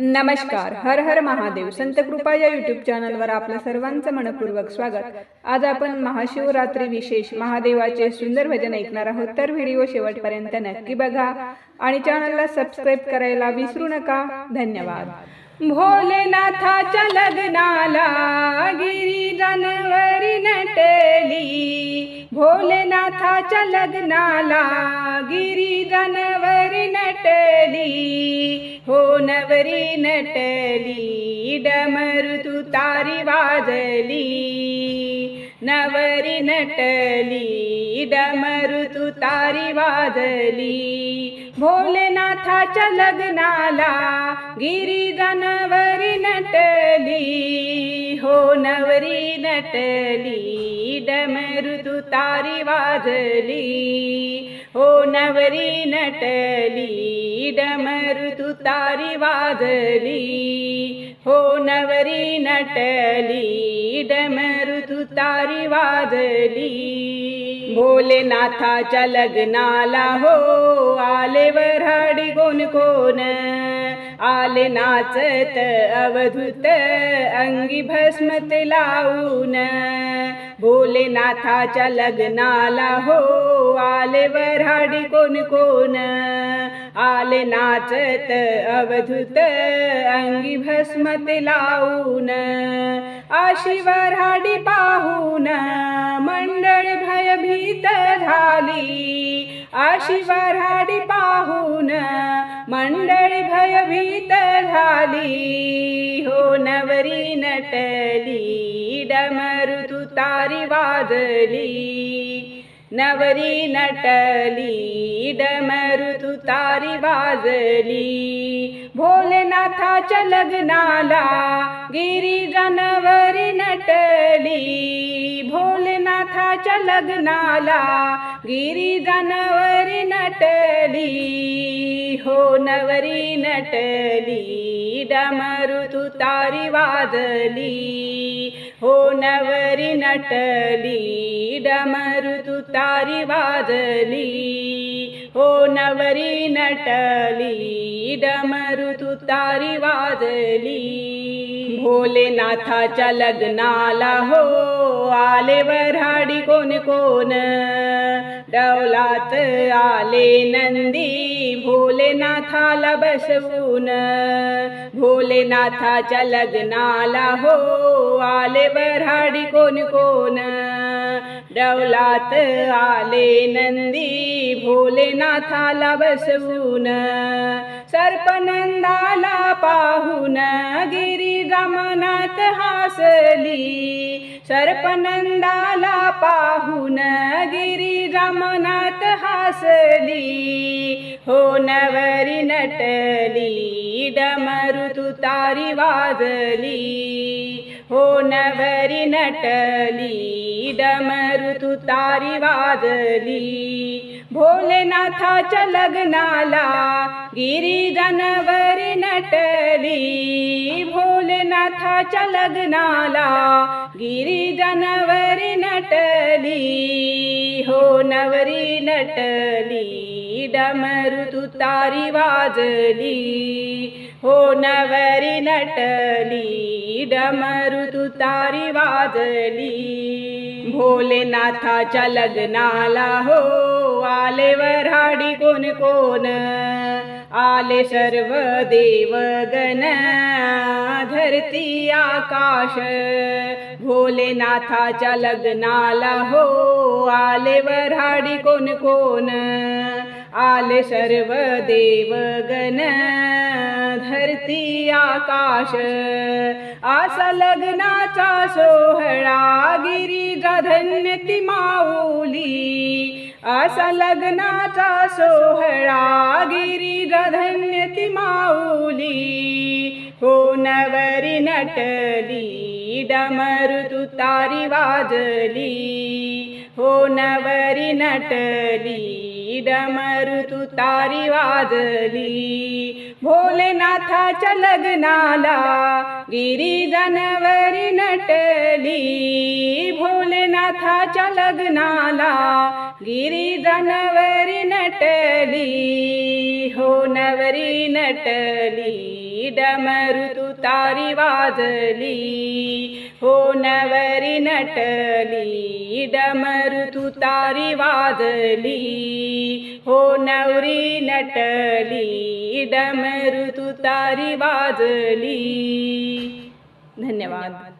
नमस्कार. हर हर महादेव. संत कृपा या युट्यूब चॅनलवर आपलं सर्वांचं मनपूर्वक स्वागत. आज आपण महाशिवरात्री विशेष महादेवाचे सुंदर भजन ऐकणार आहोत. तर व्हिडिओ शेवटपर्यंत नक्की बघा आणि चॅनलला सबस्क्राईब करायला विसरू नका. धन्यवाद. भोलेनाथाच्या लग्नाला गिरी जानवरी नटली. भोलेनाथाच्या लग्नाला गिरी जानवरी नटली हो नवरी नटली डमरू तू तारी वाजली नवरी नटली डमरू तारी वाजली. भोलेनाथाच्या लग्नाला गिरी जानवरी नटली. हो नवरी नटली डमरू तारी वाजली. हो नवरी नटली डमरू तारी वाजली. हो नवरी नटली डमरू तू तारी वाजली. भोलेनाथाच्या लग्नाला हो आले वराडी कोण कोण? आले नाचत अवधूत अंगी भस्मत लावून. भोलेनाथाच्या लग्नाला हो आले वराडी कोण कोण? आले नाचत अवधूत अंगी भस्मत लावून. अशी वऱ्हाडी पाहून मंडळ भयभीत झाली. अशी वऱ्हाडी पाहून मंडळी भयभीत झाली. हो नवरी नटली डमरुतु तारी वाजली. नवरी नटली डमरुतु तारी वाजली. नाथाच्या लग्नाला गिरी जनवरी नटली. भोलेनाथाच्या लग्नाला गिरी जनवरी नटली. हो नवरी नटली डमरू तू तारी वाजली. हो नवरी नटली डमरू तू वाजली. हो नवरी नटली डमरू तुतारी वाजली. भोलेनाथाच्या लग्नाला हो आले वऱ्हाडी कोण कोण. डौलात आले नंदी भोलेनाथाला बसवून भोलेनाथाच्या लग्नाला हो आले बराडी कोण कोण. डौलात आले नंदी भोलेनाथाला बसवून सर्पनंदाला पाहून गिरी गमनात हासली. सर्पनंदाला पाहून गिरी गमनात हासली. हो नवरी नटली डमरू तू तारी वाजली. हो नवरी नटली डमरू तारी वाजली. भोलेनाथाच्या लग्नाला गिरी जानवरी नटली. भोलेनाथाच्या लग्नाला गिरी जनवरी नटली हो नवरी नटली डमरू तारी वाजली हो नवरी नटली डमरू तारी वाजली. भोलेनाथाच्या लग्नाला हो आले वराडी कोण कोण? आले सर्व देवगण धरती आकाश. भोलेनाथाच्या लग्नाला हो आले वराडी कोण कोण? आले सर्व देवगण धरती आकाश आसा लग्नाचा सोहळा गिरीजा धन्य ती माऊली. असा लग्नाचा सोहळा गिरी धन्य ती माऊली. हो नवरी नटली डमरू तू तारी वाजली. हो नवरी नटली डमरू तू तारी वाजली. भोलेनाथाच्या लग्नाला गिरी जनवरी नटली. भोलेनाथाच्या लग्नाला गिरी जनवरी नटली. हो नवरी नटली. डमरू तुतारी वाजली हो नवरी नटली डमरू तारी वाजली हो नवरी नटली डमरू तारी वाजली धन्यवाद।